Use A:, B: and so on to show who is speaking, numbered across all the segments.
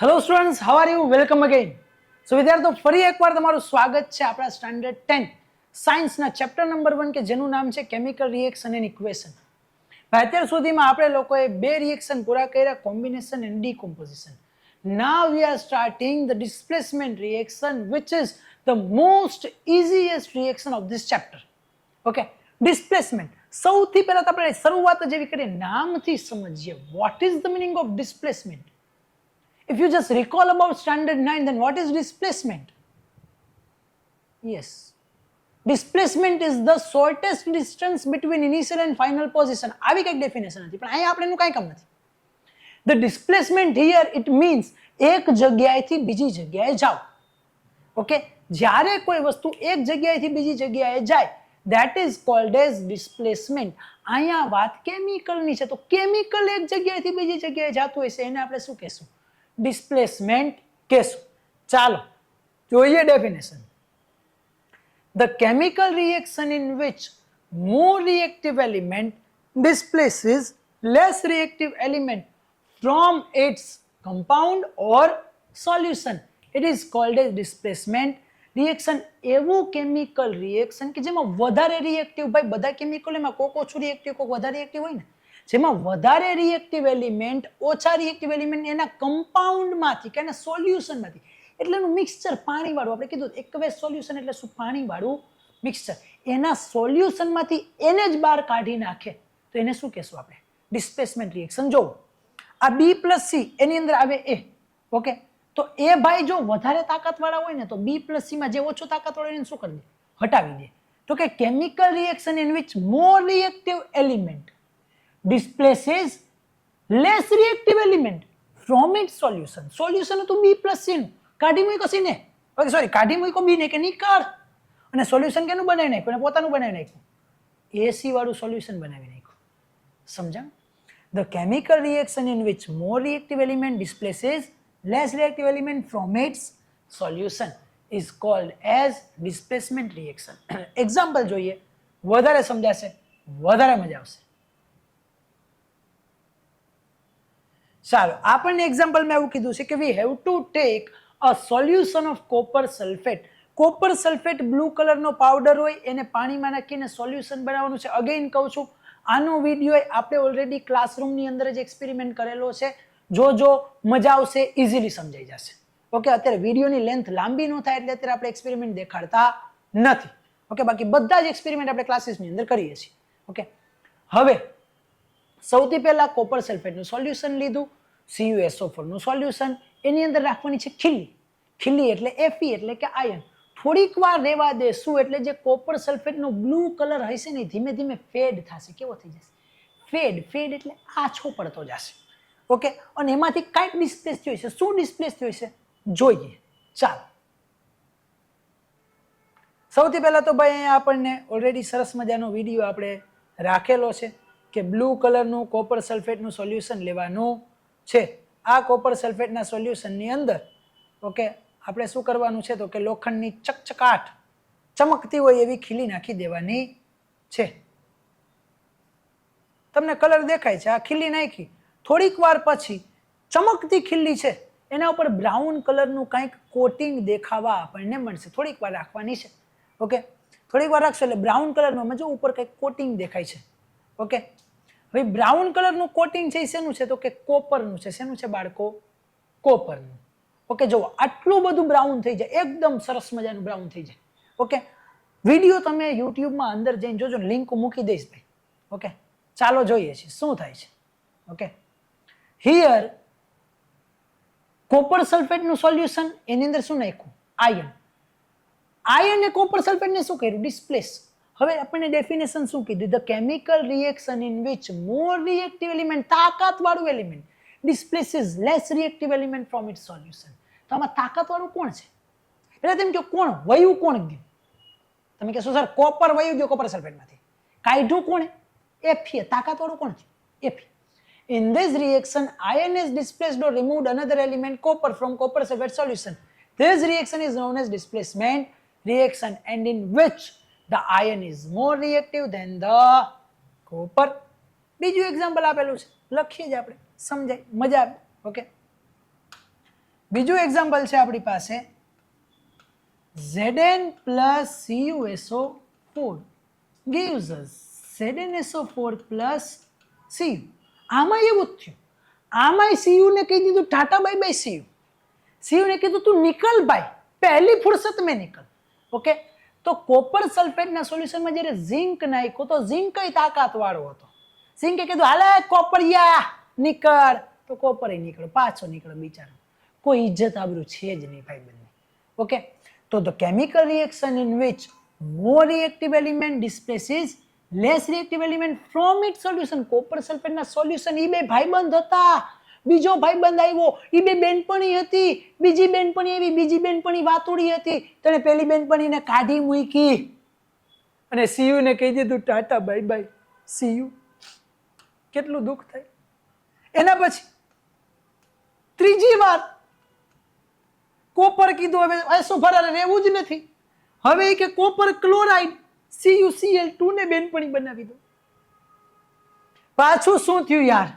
A: Hello students how are you welcome again so વિદ્યાર્થીઓ ફરી એકવાર તમારું સ્વાગત છે આપણા સ્ટાન્ડર્ડ ટેન સાયન્સના ચેપ્ટર નંબર વન કે જેનું નામ છે કેમિકલ રિએક્શન એન્ડ ઇક્વેશન ભાઈ અત્યાર સુધીમાં આપણે લોકોએ બે રિએક્શન પૂરા કર્યા combination and decomposition now we are starting the displacement reaction which is the most easiest reaction of this chapter okay displacement સૌથી પહેલાં તો આપણે શરૂઆત જ એવી કરીએ નામથી સમજીએ what is the meaning of displacement If you just recall about standard 9, then what is displacement? Yes. Displacement is the shortest distance between initial and final position આવી કંઈક ડેફિનેશન હતી પણ અહીંયા આપણે એનું કાંઈ કામ નથી the displacement here it means એક જગ્યાએથી બીજી જગ્યાએ જાઓ ઓકે જ્યારે કોઈ વસ્તુ એક જગ્યાએથી બીજી જગ્યાએ જાય that is called as displacement અહીંયા વાત કેમિકલની છે તો કેમિકલ એક જગ્યાએથી બીજી જગ્યાએ જતું હોય છે એને આપણે શું કહેશું ડિસ્પ્લેસમેન્ટ કહેશું ચાલો જોઈએ definition the chemical reaction in which more reactive element displaces less reactive element from its compound or solution. It is called as displacement reaction. એવું કેમિકલ રિએક્શન કે જેમાં વધારે રિએક્ટિવ ભાઈ બધા કેમિકલ એમાં કોક ઓછું રિએક્ટિવ કોક વધારે રિએક્ટિવ હોય ને જેમાં વધારે રિએક્ટિવ એલિમેન્ટ ઓછા રિએક્ટિવ એલિમેન્ટ એના કમ્પાઉન્ડમાંથી કે એના સોલ્યુશનમાંથી એટલે એનું મિક્સચર પાણીવાળું આપણે કીધું એકવેસ સોલ્યુશન એટલે શું પાણીવાળું મિક્સચર એના સોલ્યુશનમાંથી એને જ બહાર કાઢી નાખે તો એને શું કહેશું આપણે ડિસ્પ્લેસમેન્ટ રિએક્શન જોવો આ બી પ્લસ સી એની અંદર આવે એ ઓકે તો એ ભાઈ જો વધારે તાકાતવાળા હોય ને તો બી પ્લસ સીમાં જે ઓછો તાકાતવાળો એને શું કરી દે હટાવી દે તો કે chemical reaction in which more reactive element displaces less reactive element from its solution. Solution to B plus C Cardium કાઢી sin. સી ને ઓકે સોરી કાઢી મૂક્યો બી ને કે solution અને સોલ્યુશન કેનું બનાવી નાખ્યું અને પોતાનું બનાવી નાખ્યું એસી વાળું સોલ્યુશન બનાવી નાખ્યું સમજાણ the chemical reaction in which more reactive element displaces less reactive element from its solution is called as displacement reaction example જોઈએ વધારે સમજાશે વધારે मजा આવશે સારું આપણને એક્ઝામ્પલમાં એવું કીધું છે કે we have to take a solution of copper sulphate copper sulphate blue કલરનો પાવડર હોય એને પાણીમાં નાખીને સોલ્યુશન બનાવવાનું છે અગેઇન કહું છું આનો વિડીયો આપણે ઓલરેડી ક્લાસરૂમની અંદર જ એક્સપેરિમેન્ટ કરેલો છે જો જો મજા આવશે ઇઝીલી સમજાઈ જશે ઓકે અત્યારે વિડીયોની લેન્થ લાંબી ન થાય એટલે અત્યારે આપણે એક્સપેરિમેન્ટ દેખાડતા નથી ઓકે બાકી બધા જ એક્સપેરિમેન્ટ આપણે ક્લાસીસની અંદર કરીએ છીએ ઓકે હવે સૌથી પહેલાં કોપર સલ્ફેટનું સોલ્યુશન લીધું સી યુ સીયુએસઓ ફોરનું સોલ્યુશન એની અંદર રાખવાની છે ખીલી ખીલી એટલે એફી એટલે કે આયન થોડીક વાર રહેવા દે શું એટલે જે કોપર સલ્ફેટનો બ્લુ કલર હશે ને ધીમે ધીમે ફેડ થશે કેવો થઈ જશે ફેડ ફેડ એટલે આછો પડતો જશે ઓકે અને એમાંથી કાંઈક ડિસ્પ્લેસ થયું છે શું ડિસ્પ્લેસ થયું છે જોઈએ ચાલો સૌથી પહેલાં તો ભાઈ અહીંયા આપણને ઓલરેડી સરસ મજાનો વિડીયો આપણે રાખેલો છે કે બ્લુ કલરનું કોપર સલ્ફેટનું સોલ્યુશન લેવાનું છે આ કોપર સલ્ફેટના સોલ્યુશનની અંદર ઓકે આપણે શું કરવાનું છે તો કે લોખંડની ચકચકાટ ચમકતી હોય એવી ખીલી નાખી દેવાની છે તમને કલર દેખાય છે આ ખીલી નાખી થોડીક વાર પછી ચમકતી ખીલી છે એના ઉપર બ્રાઉન કલરનું કંઈક કોટિંગ દેખાવા આપણને મળશે થોડીક વાર રાખવાની છે ઓકે થોડીક વાર રાખશો એટલે બ્રાઉન કલરમાં મજા ઉપર કંઈક કોટિંગ દેખાય છે ઓકે હવે બ્રાઉન કલરનું કોટિંગ છે એ શેનું છે તો કે કોપરનું છે શેનું છે બાળકો કોપરનું ઓકે જુઓ આટલું બધું બ્રાઉન થઈ જાય એકદમ સરસ મજાનું બ્રાઉન થઈ જાય ઓકે વિડીયો તમે યુટ્યુબમાં અંદર જઈને જોજો લિંક મૂકી દઈશ ભાઈ ઓકે ચાલો જોઈએ છીએ શું થાય છે ઓકે હિયર કોપર સલ્ફેટનું સોલ્યુશન એની અંદર શું નાખ્યું આયન આયન એ કોપર સલ્ફેટને શું કર્યું ડિસ્પ્લેસ હવે આપણને ડેફિનેશન શું કીધું the chemical reaction in which more reactive element તાકાતવાળું element displaces less reactive element from it solution તો આમાં તાકાતવાળું કોણ છે એટલે તેમ કહો કોણ વયું કોણ ગયું તમે કહેશો સર કોપર વયું ગયો કોપર સલ્ફેટમાંથી કાઢ્યું કોણ એફીએ તાકાતવાળું કોણ છે F E In this reaction, iron is displaced or removed another element copper from copper sulfate solution. This reaction is known as displacement reaction and in which the iron is more reactive than the copper બીજું example આપેલું છે લખીએ જ આપણે સમજાય મજા આવે okay બીજું એક્ઝામ્પલ છે આપણી પાસે Zn plus CuSO4 gives us ZnSO4 plus Cu. આમાં એવું જ થયું આમાંય CU ને કહી દીધું tata bye bye CU CU ને કીધું તું નિકલ બાય પહેલી ફુરસત મેં નિકલ ઓકે તો કોપર સલ્ફેટના સોલ્યુશનમાં જ્યારે ઝિંક નાખ્યો તો ઝિંક કઈ તાકાત વાળો હતો ઝિંકે કીધું હાલે કોપરિયા નીકળ તો કોપર નીકળ્યો પાછો નીકળ્યો બિચારો કોઈ ઇજ્જત આબરૂ છે જ નહીં ભાઈ બંને ઓકે તો the chemical reaction in which more reactive element displaces less reactive element from it solution copper સલ્ફેટના solution એ બે ભાઈબંધ હતા બીજો ભાઈ બંધ આવ્યો એ બે બેનપણી હતી બીજી બેનપણી એવી બીજી બેનપણી વાતુડી હતી તને પેલી બેનપણીને કાઢી મૂકી અને સીયુને કહી દીધું ટાટા બાય બાય સીયુ કેટલું દુઃખ થાય એના પછી ત્રીજી વાર કોપર કીધું હવે આઈસોફરાને રહેવું જ નથી હવે કે કોપર ક્લોરાઇડ સીયુસીએલ ટુ ને બેનપણી બનાવી દો પાછું શું થયું યાર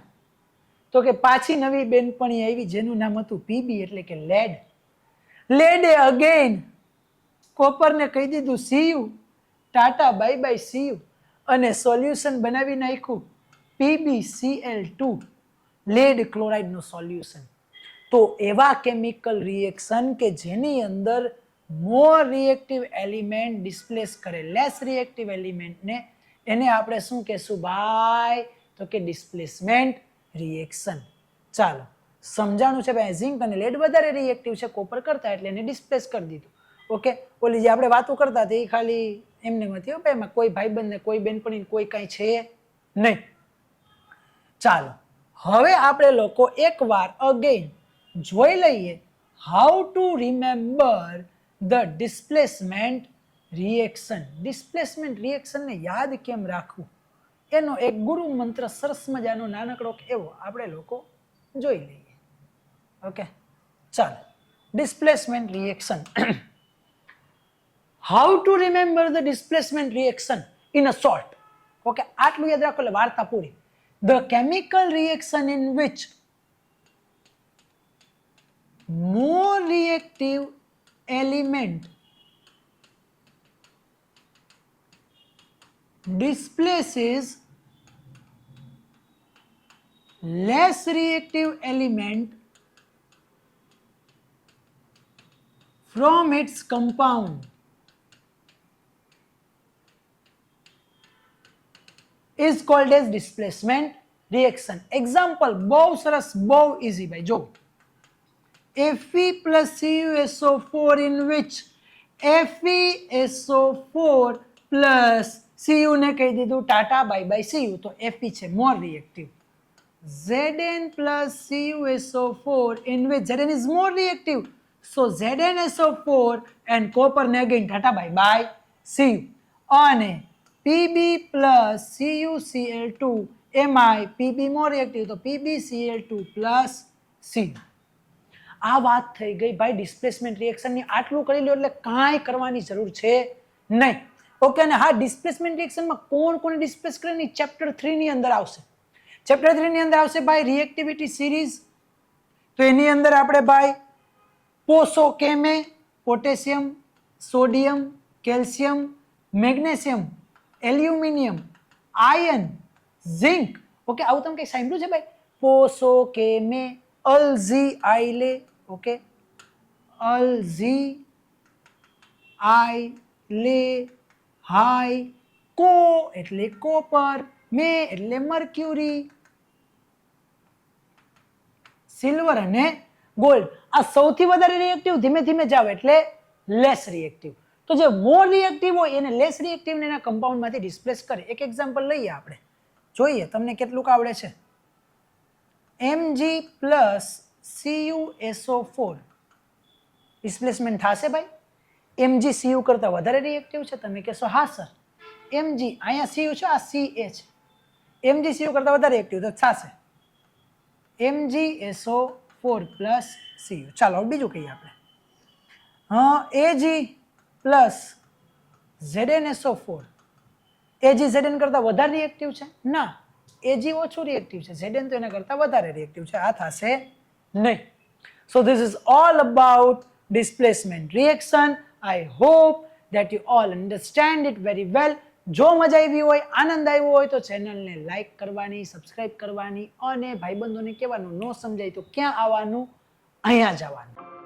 A: તો કે પાછી નવી બેનપણી આવી જેનું નામ હતું પીબી એટલે કે લેડ લેડ એ અગેન કોપરને કહી દીધું see you tata bye bye see you અને સોલ્યુશન બનાવી નાખ્યું PB C L two lead ક્લોરાઇડનું solution તો એવા કેમિકલ રિએક્શન કે જેની અંદર મોર રિએક્ટિવ એલિમેન્ટ ડિસ્પ્લેસ કરે લેસ રિએક્ટિવ એલિમેન્ટને એને આપણે શું કહેશું ભાઈ તો કે ડિસ્પ્લેસમેન્ટ リアクション ચાલો સમજાણું છે ભાઈ ઝિંક અને લેડ વધારે રિયાએક્ટિવ છે કોપર કરતા એટલે એને ડિસ્પ્લેસ કરી દીધું ઓકે ઓલી જે આપણે વાતું કરતા હતી ખાલી મેમરીમાં થી ઓ ભાઈમાં કોઈ ભાઈ બન્ને કોઈ બેન પણ કોઈ કાઈ છે નહીં ચાલો હવે આપણે લોકો એકવાર અગેન જોઈ લઈએ how to remember the displacement reaction displacement reaction ને યાદ કેમ રાખું एनो एक गुरु मंत्र सरस मजा नो नानक रो केवो आपड़े लोको જોઈ લે ઓકે ચાલે displacement reaction how to remember the displacement reaction in a salt okay આટલું યાદ રાખકો લા વાર્તા પૂરી the chemical reaction in which more reactive element displaces less reactive element from its compound is called as displacement reaction example બહુ સરસ બહુ easy ભાઈ જો Fe+CuSO4 in which FeSO4 plus Cu ને કહી દીધું ટાટા બાય બાય Cu તો Fe છે more reactive Zn plus CuSO4 in which Zn is more reactive. So ZnSO4 and copper negating theta by by Cu. અને Pb plus CuCl2 એમાં Pb more reactive તો PbCl2 plus C. આ વાત થઈ ગઈ ભાઈ ડિસ્પ્લેસમેન્ટ રિએક્શનની આટલું કરી લો એટલે કાંઈ કરવાની જરૂર છે નહીં ઓકે અને હા ડિસ્પ્લેસમેન્ટ રિએક્શનમાં કોણ કોણ ડિસ્પ્લેસ કરે ચેપ્ટર થ્રીની અંદર આવશે 챕터 3 ની અંદર આવશે ભાઈ リアક્ટિવિટી સિરીઝ તો એની અંદર આપણે ભાઈ પોસો કેમે potassium sodium calcium magnesium aluminium iron zinc okay આઉ તમ કઈ સાઈમલું છે ભાઈ પોસો કેમે અલજી આલે ઓકે અલજી આલે હાઈ કો એટલે કોપર મેં એટલે મર્ક્યુરી સિલ્વર અને ગોલ્ડ આ સૌથી વધારે રિએક્ટિવ ધીમે ધીમે જાવ એટલે લેસ રિએક્ટિવ તો જે મોર રિએક્ટિવ હોય એને લેસ રિએક્ટિવને એના કમ્પાઉન્ડમાંથી ડિસ્પ્લેસ કરે એક એક્ઝામ્પલ લઈએ આપણે જોઈએ તમને કેટલુંક આવડે છે M G plus C U S O four displacement થશે ભાઈ એમજી સીયુ કરતાં વધારે રિએક્ટિવ છે તમે કહેશો હા સર એમજી અહીંયા સીયુ છે આ સી એ છે एम करता है एक्टिव तो थे M G four plus C O चलो बीजू कही आप A G plus Z N S O four A G Z N करता रिएक्टिव है ना ए जी ओ रिएक्टिव है जेड एन तो करता रिएक्टिव है आ था से नहीं so this is all about displacement reaction I hope that you all understand it very well જો મજા આવી હોય આનંદ આવ્યો હોય તો ચેનલને લાઈક કરવાની સબસ્ક્રાઇબ કરવાની અને ભાઈબંધોને કહેવાનું ન સમજાય તો ક્યાં આવવાનું અહીંયા જવાનું